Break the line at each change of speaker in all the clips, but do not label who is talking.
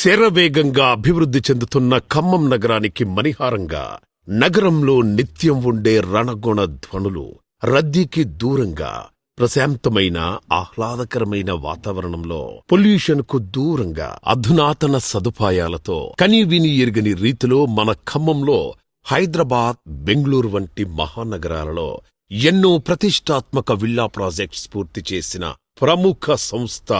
శరవేగంగా అభివృద్ధి చెందుతున్న ఖమ్మం నగరానికి మణిహారంగా నగరంలో నిత్యం ఉండే రణగుణ ధ్వనులు రద్దీకి దూరంగా ప్రశాంతమైన ఆహ్లాదకరమైన వాతావరణంలో పొల్యూషన్కు దూరంగా అధునాతన సదుపాయాలతో కనీవిని ఎరుగని రీతిలో మన ఖమ్మంలో హైదరాబాద్ బెంగళూరు వంటి మహానగరాలలో ఎన్నో ప్రతిష్టాత్మక విల్లా ప్రాజెక్ట్స్ పూర్తి చేసిన ప్రముఖ సంస్థ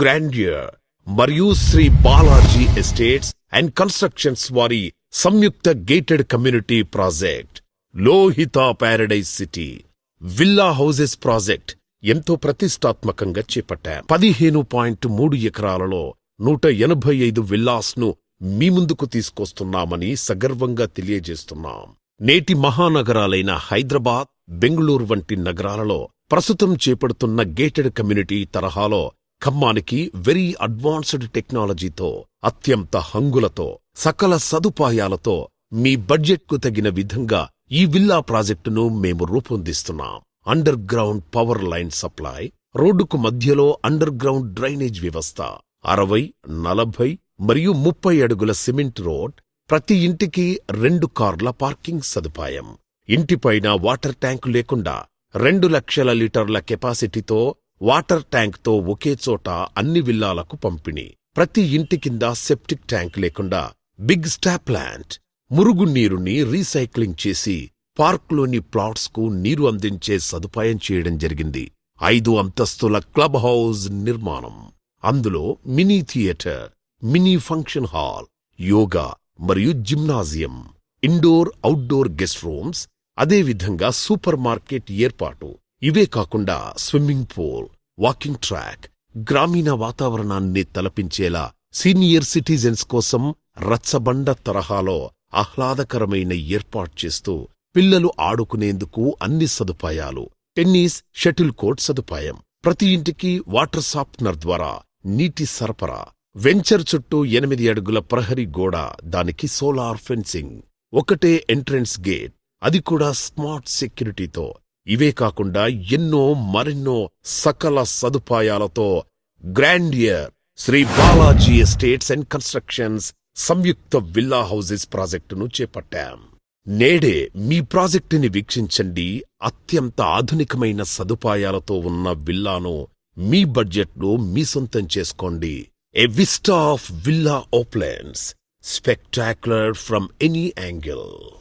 గ్రాండియర్. మరియు Shri Balaji estates and constructions వారి సంయుక్త gated community project Lohitha paradise city villa houses project ఎంతో ప్రతిష్టాత్మకంగా చేపట్టాం. పదిహేను పాయింట్ మూడు ఎకరాలలో నూట ఎనభై ఐదు విల్లాస్ను మీ ముందుకు తీసుకొస్తున్నామని సగర్వంగా తెలియజేస్తున్నాం. నేటి మహానగరాలైన హైదరాబాద్ బెంగళూరు వంటి నగరాలలో ప్రస్తుతం చేపడుతున్న గేటెడ్ కమ్యూనిటీ తరహాలో ఖమ్మానికి వెరీ అడ్వాన్స్డ్ టెక్నాలజీతో అత్యంత హంగులతో సకల సదుపాయాలతో మీ బడ్జెట్కు తగిన విధంగా ఈ విల్లా ప్రాజెక్టును మేము రూపొందిస్తున్నాం. Underground power line supply రోడ్డుకు మధ్యలో అండర్ గ్రౌండ్ డ్రైనేజ్ వ్యవస్థ అరవై నలభై మరియు ముప్పై అడుగుల సిమెంట్ రోడ్ ప్రతి ఇంటికి రెండు కార్ల పార్కింగ్ సదుపాయం. ఇంటిపైన వాటర్ ట్యాంకు లేకుండా రెండు లక్షల లీటర్ల కెపాసిటీతో వాటర్ ట్యాంక్తో ఒకే చోట అన్ని విల్లాలకు పంపిణీ. ప్రతి ఇంటి కింద సెప్టిక్ ట్యాంక్ లేకుండా బిగ్ స్టాప్లాంట్ మురుగునీరుని రీసైక్లింగ్ చేసి పార్క్లోని ప్లాట్స్కు నీరు అందించే సదుపాయం చేయడం జరిగింది. ఐదు అంతస్తుల క్లబ్ హౌస్ నిర్మాణం. అందులో mini theatre mini function hall yoga మరియు gymnasium indoor outdoor guest rooms అదేవిధంగా సూపర్ మార్కెట్ ఏర్పాటు. ఇవే కాకుండా స్విమ్మింగ్ పూల్ వాకింగ్ ట్రాక్ గ్రామీణ వాతావరణాన్ని తలపించేలా సీనియర్ సిటిజన్స్ కోసం రచ్చబండ తరహాలో ఆహ్లాదకరమైన ఏర్పాటు చేస్తూ పిల్లలు ఆడుకునేందుకు అన్ని సదుపాయాలు. టెన్నిస్ షటిల్ కోర్ట్ సదుపాయం. ప్రతి ఇంటికి వాటర్ సాఫ్ట్నర్ ద్వారా నీటి సరఫరా. వెంచర్ చుట్టూ ఎనిమిది అడుగుల ప్రహరీ గోడ దానికి సోలార్ ఫెన్సింగ్. ఒకటే ఎంట్రెన్స్ గేట్. అది కూడా స్మార్ట్ సెక్యూరిటీతో. ఇవే కాకుండా ఎన్నో మరెన్నో సకల సదుపాయాలతో grandeur Shri Balaji estates and constructions Samyukta villa houses ప్రాజెక్టును చేపట్టాం. నేడే మీ ప్రాజెక్టుని వీక్షించండి. అత్యంత ఆధునికమైన సదుపాయాలతో ఉన్న విల్లాను మీ బడ్జెట్లో మీ సొంతం చేసుకోండి. A vista of villa opulence spectacular from any angle.